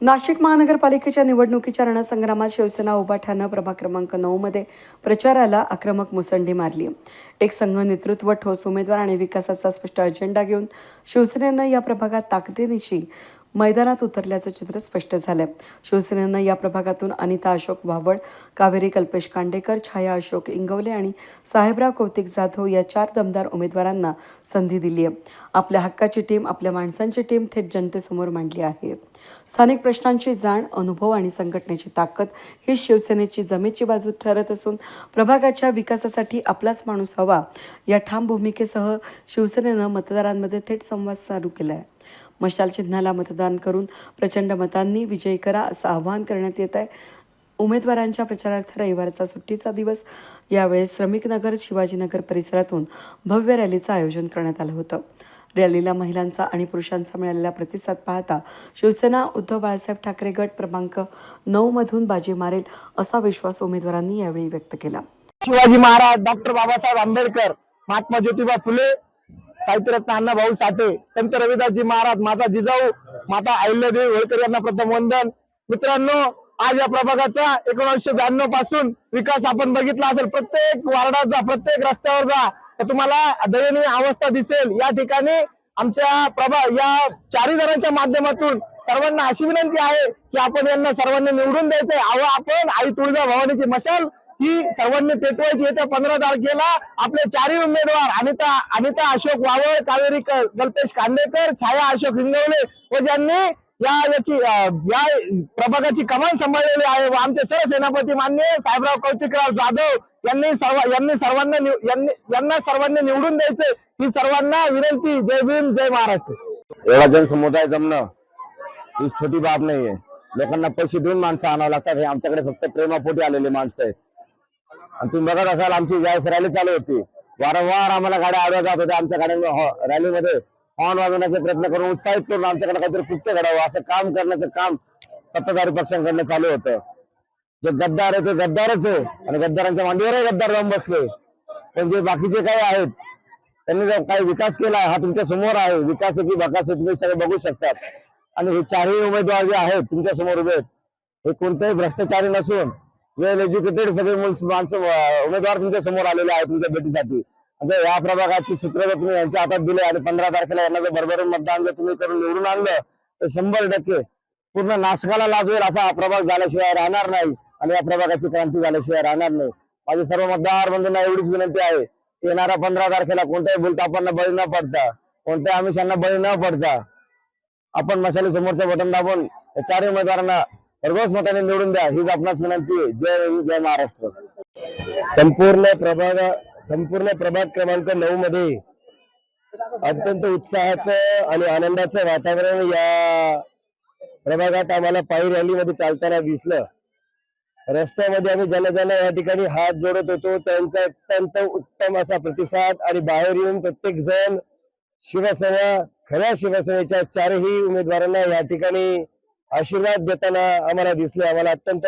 नाशिक महानगरपालिकेच्या निवडणुकीच्या रणसंग्रामात शिवसेना उभाठ्यानं प्रभाग क्रमांक नऊ मध्ये प्रचाराला आक्रमक मुसंडी मारली. एक संघ नेतृत्व ठोस उमेदवार आणि विकासाचा स्पष्ट अजेंडा घेऊन शिवसेनेनं या प्रभागात ताकदीनिशी मैदानात उतरल्याचं चित्र स्पष्ट झालंय. शिवसेनेनं या प्रभागातून अनिता अशोक वावड कावेरी कल्पेश कांडेकर छाया अशोक इंगवले आणि साहेबराव कौतिक जाधव या चार दमदार उमेदवारांना संधी दिली आहे. आपल्या हक्काची टीम आपल्या माणसांची टीम थेट जनतेसमोर मांडली आहे. स्थानिक प्रश्नांची जाण अनुभव आणि संघटनेची ताकद ही शिवसेनेची जमेची बाजू ठरत असून प्रभागाच्या विकासासाठी आपलाच माणूस हवा या ठाम भूमिकेसह शिवसेनेनं मतदारांमध्ये थेट संवाद चालू केला आहे मशाल चिन्हाला मतदान करून प्रचंड मतांनी विजयी करा असं आवाहन करण्यात येत आहे. उमेदवारांच्या प्रचारार्थ रविवारचा सुट्टीचा दिवस. यावेळेस श्रमिकनगर शिवाजीनगर परिसरातून भव्य रॅलीचं आयोजन करण्यात आलं होतं. रॅलीला महिलांचा आणि पुरुषांचा मिळालेला प्रतिसाद पाहता शिवसेना उद्धव बाळासाहेब ठाकरे गट क्रमांक नऊ मधून बाजी मारेल असा विश्वास उमेदवारांनी यावेळी व्यक्त केला. शिवाजी महाराज डॉक्टर बाबासाहेब आंबेडकर महात्मा ज्योतिबा फुले साहित्यरत्न अण्णाभाऊ साठे संत रविदासजी महाराज माता जिजाऊ माता अहिल्यादेवी होळकर यांना प्रथम वंदन. मित्रांनो आज या प्रभागाचा एकोणीसशे ब्याण्णवपासून विकास आपण बघितला असेल. प्रत्येक वार्डाचा प्रत्येक रस्त्यावर जा तर तुम्हाला दयनीय अवस्था दिसेल. या ठिकाणी आमच्या प्रभा या चारही जणांच्या माध्यमातून सर्वांना अशी विनंती आहे की आपण यांना सर्वांना निवडून द्यायचंय. अहो आपण आई तुळजा भवानीची मशाल ही सर्वांनी पेटवायची येत्या पंधरा तारखेला आपले चारही उमेदवार अनिता अनिता अशोक वावळ कावेरी कल्पेश खांडेकर छाया अशोक हिंगवले व ज्यांनी या याची या प्रभागाची कमान सांभाळलेली आहे व आमचे सरसेनापती मान्य साहेबराव कौतिकराव जाधव यांनी सर्व यांनी सर्वांना यांना सर्वांनी निवडून द्यायचे. ही सर्वांना विनंती. जय भीम जय महाराष्ट्र. एवढा जनसमुदाय जमणं ही छोटी बाब नाहीये. लोकांना पैसे देऊन माणसं आणावं लागतात. हे आमच्याकडे फक्त प्रेमापोटी आलेले माणसं आहेत. आणि तुम्ही बघत असाल आमची ज्यावेळेस रॅली चालू होती. वारंवार आम्हाला गाड्या आडव्या जात होत्या. आमच्या गाड्या रॅलीमध्ये हो, हॉर्न वाजवण्याचे प्रयत्न करून उत्साहित करून आमच्याकडे काहीतरी कृत्य घडावं असं काम करण्याचं काम सत्ताधारी पक्षांकडनं चालू होतं. जे गद्दार आहे ते गद्दारच आहे. आणि गद्दारांच्या मांडीवरही गद्दार जाऊन बसले. पण जे बाकीचे काही आहेत त्यांनी जर काही विकास केला हा तुमच्यासमोर आहे. विकास आहे की बकास आहे तुम्ही सगळे बघू शकतात. आणि हे चारही उमेदवार जे आहेत तुमच्यासमोर उभे आहेत. हे कोणतेही भ्रष्टाचारी नसून वेल एज्युकेटेड सगळे माणसं उमेदवार तुमच्यासमोर आलेले आहेत तुमच्या भेटीसाठी. म्हणजे या प्रभागाची सूत्र जर तुम्ही यांच्या हातात दिले आणि पंधरा तारखेला यांना जर भरभरून मतदान जर तुम्ही करून निवडून आणलं तर शंभर टक्के पूर्ण नाशकाला लाजवेल असा हा प्रभाग झाल्याशिवाय राहणार नाही आणि या प्रभागाची क्रांती झाल्याशिवाय राहणार नाही. माझी सर्व मतदार बंधूंना एवढीच विनंती आहे येणाऱ्या पंधरा तारखेला कोणत्याही भूलतापांना बळी न पडता कोणत्याही आमिषांना बळी न पडता आपण मशाली समोरचं बटन दाबून या चारही उमेदवारांना भरघोस मताने निवडून द्या हीच आपणास विनंती आहे. जय जय महाराष्ट्र. संपूर्ण प्रभाग संपूर्ण प्रभाग क्रमांक नऊ मध्ये अत्यंत उत्साहाचं आणि आनंदाचं वातावरण या प्रभागात आम्हाला पायी रॅलीमध्ये चालताना दिसलं. रस्त्यामध्ये आम्ही जनजन या ठिकाणी हात जोडत होतो. त्यांचा अत्यंत उत्तम असा प्रतिसाद आणि बाहेर येऊन प्रत्येक जण शिवसेना खऱ्या शिवसेनेच्या चारही उमेदवारांना या ठिकाणी आशीर्वाद देताना आम्हाला दिसले. आम्हाला अत्यंत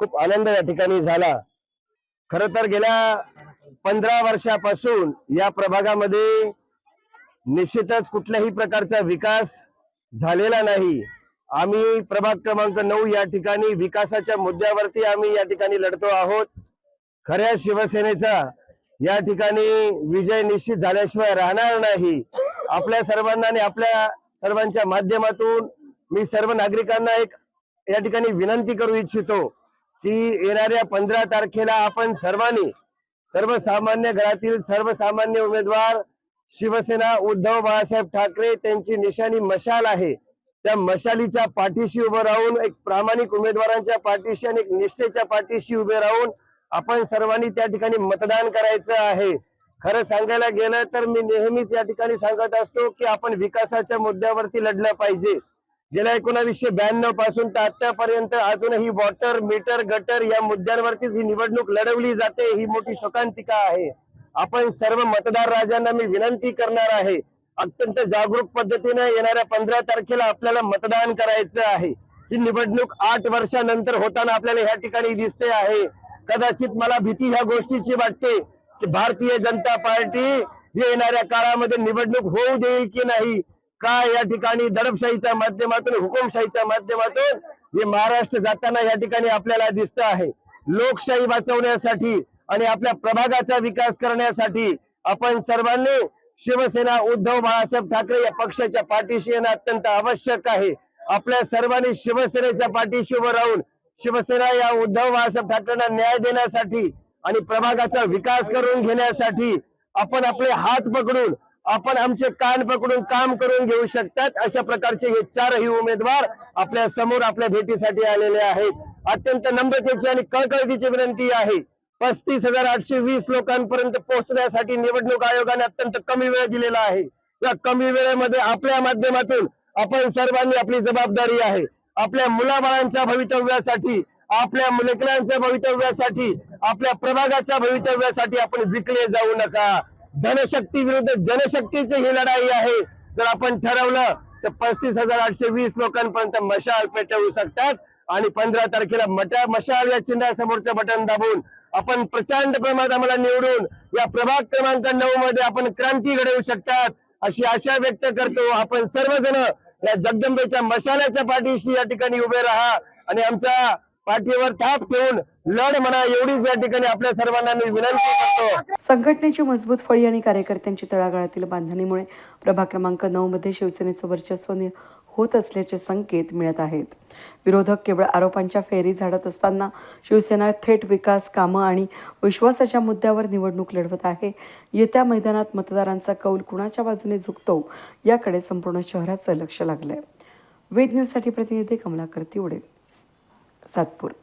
खूप आनंद या ठिकाणी झाला. खर तर गेल्या पंधरा वर्षापासून या प्रभागामध्ये निश्चितच कुठल्याही प्रकारचा विकास झालेला नाही. आम्ही प्रभाग क्रमांक नऊ या ठिकाणी विकासाच्या मुद्द्यावरती आम्ही या ठिकाणी लढतो आहोत. खऱ्या शिवसेनेचा या ठिकाणी विजय निश्चित झाल्याशिवाय राहणार नाही. आपल्या सर्वांना आणि आपल्या सर्वांच्या माध्यमातून मी सर्व नागरिकांना एक या ठिकाणी विनंती करू इच्छितो की येणाऱ्या पंधरा तारखेला आपण सर्वांनी सर्वसामान्य घरातील सर्वसामान्य उमेदवार शिवसेना उद्धव बाळासाहेब ठाकरे त्यांची निशाणी मशाल आहे. त्या मशालीच्या पाठीशी उभं राहून एक प्रामाणिक उमेदवारांच्या पाठीशी आणि एक निष्ठेच्या पाठीशी उभे राहून आपण सर्वांनी त्या ठिकाणी मतदान करायचं आहे. खरं सांगायला गेलं तर मी नेहमीच या ठिकाणी सांगत असतो की आपण विकासाच्या मुद्द्यावरती लढलं पाहिजे. गेल्या एकोणावीसशे ब्याण्णवपासून तर आतापर्यंत अजूनही वॉटर मीटर गटर या मुद्द्यांवरतीच ही निवडणूक लढवली जाते ही मोठी शोकांतिका आहे. आपण सर्व मतदार राजांना मी विनंती करणार आहे अत्यंत जागरूक पद्धतीने येणाऱ्या पंधरा तारखेला आपल्याला मतदान करायचं आहे. ही निवडणूक आठ वर्षानंतर होताना आपल्याला ह्या ठिकाणी दिसते आहे. कदाचित मला भीती ह्या गोष्टीची वाटते की भारतीय जनता पार्टी येणाऱ्या काळामध्ये निवडणूक होऊ देईल की नाही. का या ठिकाणी दडपशाहीच्या माध्यमातून हुकुमशाहीच्या माध्यमातून हे महाराष्ट्र जाताना या ठिकाणी आपल्याला दिसत आहे. लोकशाही वाचवण्यासाठी आणि आपल्या प्रभागाचा विकास करण्यासाठी आपण सर्वांनी शिवसेना उद्धव बाळासाहेब ठाकरे या पक्षाच्या पाठीशी येणं अत्यंत आवश्यक आहे. आपल्या सर्वांनी शिवसेनेच्या पाठीशी उभं राहून शिवसेना या उद्धव बाळासाहेब ठाकरेंना न्याय देण्यासाठी आणि प्रभागाचा विकास करून घेण्यासाठी आपण आपले हात पकडून आपण आमचे कान पकडून काम करून घेऊ शकतात. अशा प्रकारचे हे चारही उमेदवार आपल्यासमोर आपल्या भेटीसाठी आलेले आहेत. अत्यंत नम्रतेची आणि कळकळतीची विनंती आहे. पस्तीस हजार आठशे वीस लोकांपर्यंत पोहोचण्यासाठी निवडणूक आयोगाने अत्यंत कमी वेळ दिलेला आहे. या कमी वेळेमध्ये आपल्या माध्यमातून आपण सर्वांनी आपली जबाबदारी आहे. आपल्या मुलाबाळांच्या भवितव्यासाठी आपल्या लेकरांच्या भवितव्यासाठी आपल्या प्रभागाच्या भवितव्यासाठी आपण विकले जाऊ नका. धनशक्ती विरुद्ध जनशक्तीची ही लढाई आहे. जर आपण ठरवलं तर पस्तीस हजार आठशे वीस लोकांपर्यंत मशाल पेटवू शकतात. आणि पंधरा तारखेला मटा मशाल या चिन्हासमोरचं बटन दाबून आपण प्रचंड प्रमाणात आम्हाला निवडून या प्रभाग क्रमांक नऊ मध्ये आपण क्रांती घडवू शकतात अशी आशा व्यक्त करतो. आपण सर्वजण या जगदंबेच्या मशालाच्या पाठीशी या ठिकाणी उभे राहा. आणि आमचा पाठीवर ताप ठेवून लढ म्हणा एवढीच या ठिकाणी आपल्या सर्वांना मी विनंती करतो. संघटनेची मजबूत फळी आणि कार्यकर्त्यांची तळागाळातील बांधणीमुळे प्रभाग क्रमांक नऊ मध्ये शिवसेनेचं वर्चस्व होत असल्याचे संकेत मिळत आहेत. विरोधक केवळ आरोपांच्या फेरी झाडत असताना शिवसेना थेट विकास कामं आणि विश्वासाच्या मुद्द्यावर निवडणूक लढवत आहे. येत्या मैदानात मतदारांचा कौल कुणाच्या बाजूने झुकतो याकडे संपूर्ण शहराचं लक्ष लागलंय. वेद न्यूजसाठी प्रतिनिधी कमलाकर तिवडे. Satpur.